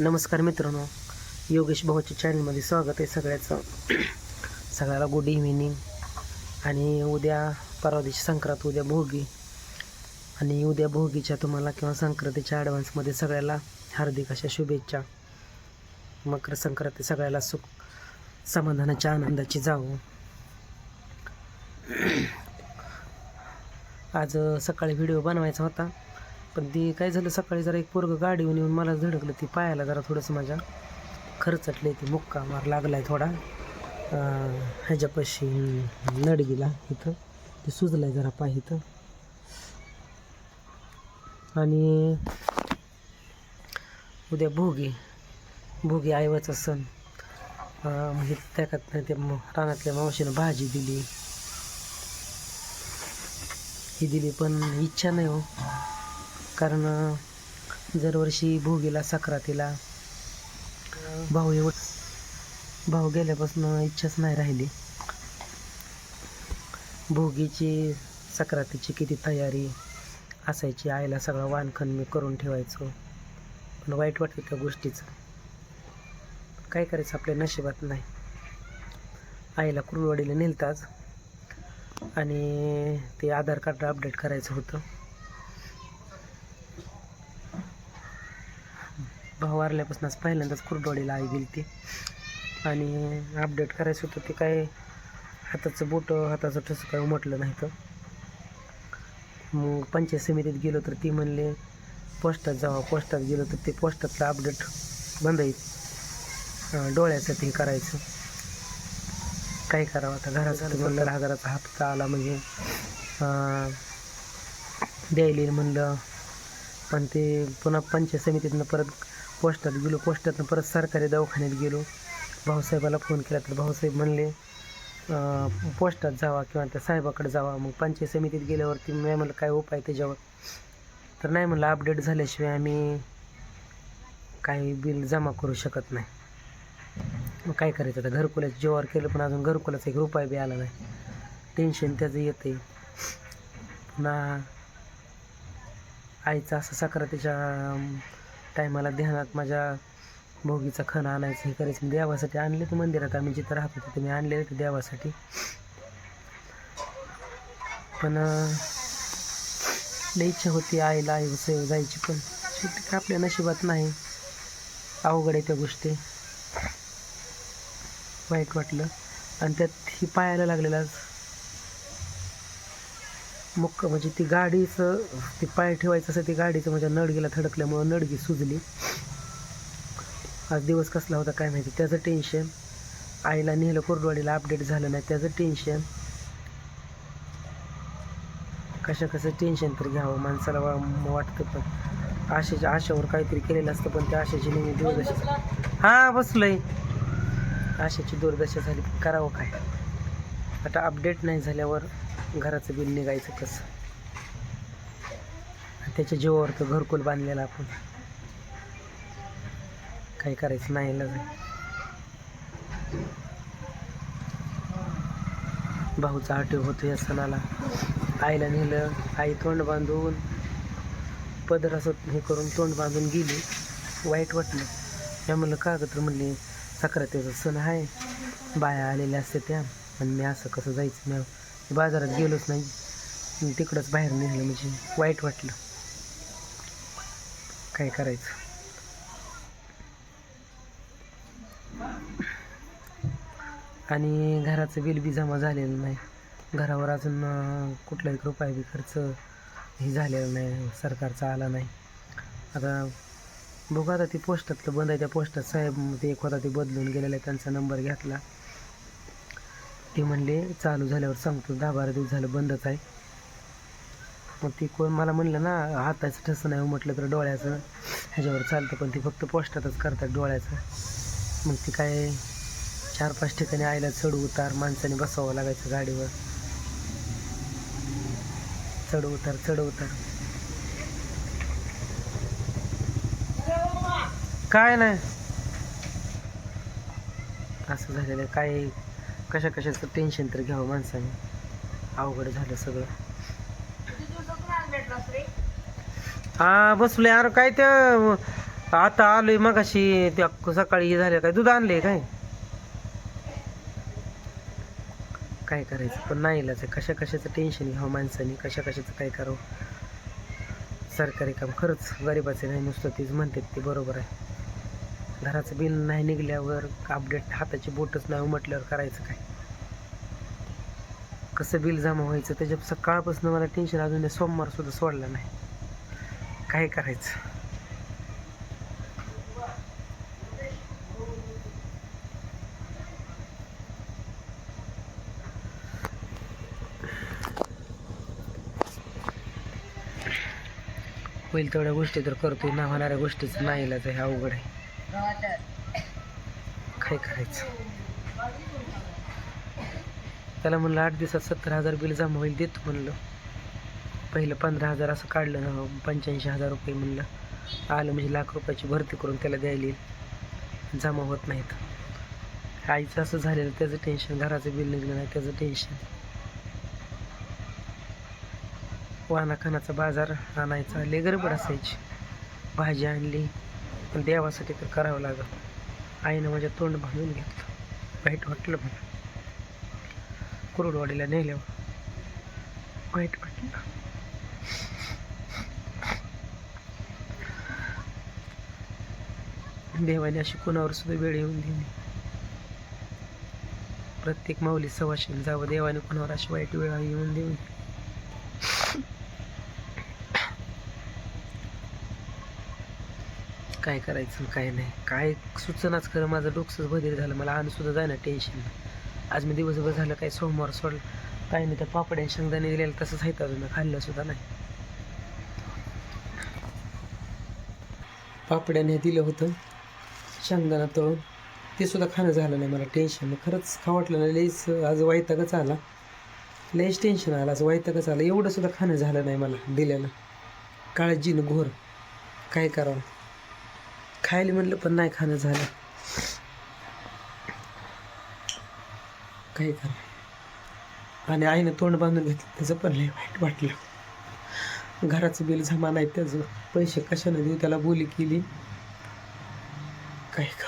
नमस्कार मित्रांनो योगेश भाऊच्या चॅनलमध्ये स्वागत आहे सगळ्याचं. सगळ्याला गुड इव्हिनिंग आणि उद्या परवा दिवशी संक्रांत उद्या भोगी. आणि उद्या भोगीच्या तुम्हाला किंवा संक्रांतीच्या ॲडव्हान्समध्ये सगळ्याला हार्दिक अशा शुभेच्छा. मकर संक्रांती सगळ्याला सुख समाधानाच्या आनंदाची जावो. आज सकाळी व्हिडिओ बनवायचा होता. पण ते काय झालं सकाळी जरा एक पोरग गाडीहून येऊन मला धडकलं ती पायाला जरा थोडंसं माझ्या खरचटले ती मुक्का मार लागलाय थोडा. ह्याच्यापाशी नडगीला इथं. ते सुजलाय जरा पाय इथं. आणि उद्या भोगी भोगी आईवाचा सण. म्हणजे त्याकात ते रानातल्या मावशीनं भाजी दिली. ही दिली पण इच्छा नाही हो. कारण दरवर्षी भोगीला सक्रातीला. भाऊ एव भाऊ गेल्यापासून इच्छाच नाही राहिली. भोगीची सक्रातीची किती तयारी असायची आईला सगळं वानखण मी करून ठेवायचो. पण वाईट वाटतं त्या गोष्टीचं. काय करायचं आपल्या नशिबात नाही. आईला कुरुलवाडीला नेलताच. आणि ते आधार कार्ड अपडेट करायचं होतं. भाऊ वारल्यापासूनच पहिल्यांदाच कुरडवाडीला आई गेली ती. आणि अपडेट करायचं होतं ते काय हाताचं बोट हाताचं ठसं काय उमटलं नाही तर. मग पंचायत समितीत गेलो तर ती म्हणले पोस्टात जावा पोस्टात गेलो तर ते पोस्टातलं अपडेट बंद येईल डोळ्याचं डोळ्यासाठी हे करायचं. काय करावं आता? घराचा म्हणलं हजाराचा हप्ता आला म्हणजे द्यायला म्हणलं. पण ते पुन्हा पंचायत समितीतनं परत पोस्टात गेलो पोस्टातनं परत सरकारी दवाखान्यात गेलो. भाऊसाहेबाला फोन केला तर भाऊसाहेब म्हणले पोस्टात जावा किंवा त्या साहेबाकडे जावा. मग पंचायत समितीत गेल्यावरती मी म्हणलं काय उपाय त्याच्यावर? तर नाही म्हणलं अपडेट झाल्याशिवाय आम्ही काही बिल जमा करू शकत नाही. मग काय करायचं? आता घरकुलाचं जेव्हा केलं पण अजून घरकुलाचा एक रुपया बी आला नाही. टेन्शन त्याचं येते पुन्हा आईचं असं सक्रातीच्या टायमाला ध्यानात माझ्या भोगीचा खण आणायचं हे करायचं. देवासाठी आणले तर मंदिरात. आम्ही जिथं राहत होतो ते मी आणले ते देवासाठी. पण लय लई इच्छा होती आईला आई सेव जायची पण. शेवटी आपल्या नशिबात नाही. अवघड आहे त्या गोष्टी. वाईट वाटलं. आणि त्यात ही पायाला लागलेला मुक्क म्हणजे ती गाडीचं ती पाय ठेवायचं असं ती गाडीचं म्हणजे माझ्या नडगीला थडकल्यामुळं नडगी सुजली. आज दिवस कसला होता काय माहिती. त्याचं टेन्शन आईला नेलं कोरडवाडीला अपडेट झालं नाही. त्याचं टेन्शन कशा कसं टेन्शन तर घ्यावं माणसाला वाटतं पण. आशेच्या आशावर काहीतरी केलेलं असतं पण त्या आशेची नेहमी दुर्दशा हां बसलोय. आशेची दुर्दशा झाली. करावं काय? आता अपडेट नाही झाल्यावर घराचं बिल निघायचं कसं? त्याच्या जीवावर तर घरकुल बांधलेलं आपण. काही करायचं नाही इलाज भाऊचा आठव होतो या सणाला. आईला नेलं आई तोंड बांधून पदर असं हे करून तोंड बांधून गेली. वाईट वाटलं. मी म्हणलं का ग तर म्हणली सक्रातीचा सण आहे. बाया आलेल्या असते त्या. आणि मी असं कसं जायचं? मी बाजारात गेलोच नाही. तिकडंच बाहेर निघलं म्हणजे वाईट वाटलं. काय करायचं? आणि घराचं बिल बी जमा झालेलं नाही. घरावर अजून कुठलाही रुपया बी खर्च हे झालेला नाही. सरकारचा आला नाही. आता बघू आता ती पोस्टातलं बंद आहे. त्या पोस्टात साहेब ते एक होता ते बदलून गेलेला. आहे त्यांचा नंबर घेतला. ते म्हणले चालू झाल्यावर सांगतो दहा बारा दिवस झालं बंदच आहे. मग ती कोण मला म्हणलं ना हाताचं ठसं नाही हो, म्हटलं तर डोळ्याचं ह्याच्यावर चालतं पण ती फक्त पोस्टातच करतात डोळ्याचं. मग ती काय चार पाच ठिकाणी आईला चढ उतार माणसाने बसावं लागायचं गाडीवर. चढ उतार चढ उतार. काय नाही. असं झालेलं आहे. काय कशा कशाचं टेन्शन तर घ्यावं माणसाने. अवघड झालं सगळं. हा बसलोय अरे काय त्या आता आलोय मगाशी त्या सकाळी झालं काय दूध आणले काय? काय करायचं? पण नाही आहे. कशा कशाचं टेन्शन घ्यावं माणसाने? कशा कशाचं काय करावं? सरकारी काम खरंच गरिबाचे नाही नुसतं तेच म्हणतात ते बरोबर आहे. घराचं बिल नाही निघल्यावर अपडेट हाताची बोटच नाही उमटल्यावर करायचं काय? कसं बिल जमा व्हायचं? त्याच्या सकाळपासून मला टेन्शन अजून सोमवार सुद्धा सोडला नाही. काय करायचं? होईल तेवढ्या गोष्टी तर करतोय. ना होणाऱ्या गोष्टीचं नाही इलाज हे अवघड आहे. काय करायचं? त्याला म्हणलं आठ दिवसात सत्तर हजार बिल जमा होईल देतो म्हणलं. पहिलं पंधरा हजार असं काढलं ना पंच्याऐंशी हजार रुपये म्हणलं. आलं म्हणजे लाख रुपयाची भरती करून त्याला द्यायला येईल. जमा होत नाहीत. आईचं असं झालेलं त्याचं टेन्शन घराचं बिल निघलं नाही त्याचं टेन्शन वानाखानाचा बाजार आणायचा लय गडबड असायची. भाजी आणली पण देवासाठी तर करावं लागलं. आईनं माझ्या तोंड बांधून घेतलं. वाईट वाटलं मला. कुरुडवाडीला नेल्यावर वाईट वाटलं. देवाने अशी कोणावर सुद्धा वेळ येऊन दिली प्रत्येक माऊली सवाशीन जावं देवाने कोणावर अशी वाईट वेळ येऊन देऊन काय करायचं काय नाही. काय सुचनाच खरं माझं डोकसंच बदल झालं. मला आणि सुद्धा जाय ना टेन्शन आज मी दिवसभर झालं काय सोमवार सोडलं काय नाही त्या पापड्या शेंगदाणे दिलेलं तसंच आहे अजून. खाल्लं सुद्धा नाही. पापड्याने दिलं होतं. शेंगदाणा तळून. ते सुद्धा खाणं झालं नाही मला टेन्शन खरंच खा वाटलं नाही. लईच आज वैतागच आला. लईच टेन्शन आलं. आज वैतागच आलं. एवढं सुद्धा खाणं झालं नाही मला दिल्यानं. काळजीनं घोर. काय करावं? खायला म्हणलं पण नाही खाणं झालं. काही करा. आणि आईनं तोंड बांधून घेतलं त्याचं पण लय वाईट वाटलं. घराचं बिल जमा नाही त्याचं पैसे कशानं देऊ त्याला बोली केली. काही करू.